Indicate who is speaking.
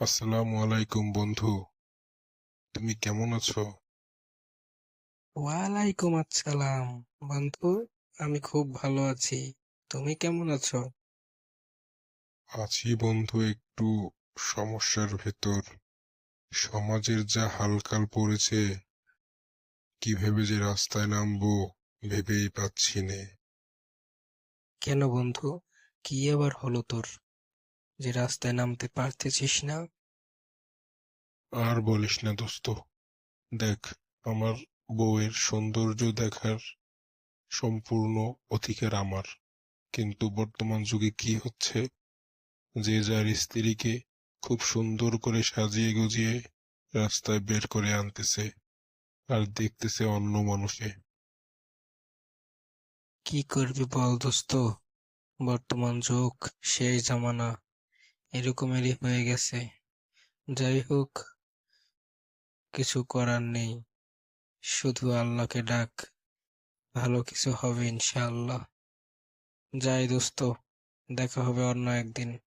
Speaker 1: আসসালামু আলাইকুম বন্ধু। তুমি কেমন আছো?
Speaker 2: ওয়ালাইকুম আসসালাম বন্ধু। আমি খুব ভালো আছি। তুমি কেমন আছো?
Speaker 1: আছি বন্ধু একটু সমস্যার ভেতর। সমাজের যা হালকাল পড়েছে কি ভেবে যে রাস্তায় নামবো ভেবেই পাচ্ছি নে।
Speaker 2: কেন বন্ধু? কি আবার হলো তোর? যে রাস্তায় নামতে পারতেছিস না।
Speaker 1: আর বলিস না দোস্ত। দেখ আমার বউয়ের সৌন্দর্য দেখার সম্পূর্ণ অধিকার আমার। কিন্তু বর্তমান যুগে কি হচ্ছে? যে যার স্ত্রীকে খুব সুন্দর করে সাজিয়ে গুজিয়ে রাস্তায় বের করে আনতেছে আর দেখতেছে অন্য মানুষে।
Speaker 2: কি করবি বল দোস্ত? বর্তমান যুগ সেই জামানা। এরকমেরই হয়ে গেছে। যাই হোক, কিছু করার নেই। শুধু আল্লাহকে ডাক, ভালো কিছু হবে ইনশাআল্লাহ। যাই দোস্ত, দেখা হবে অন্য একদিন।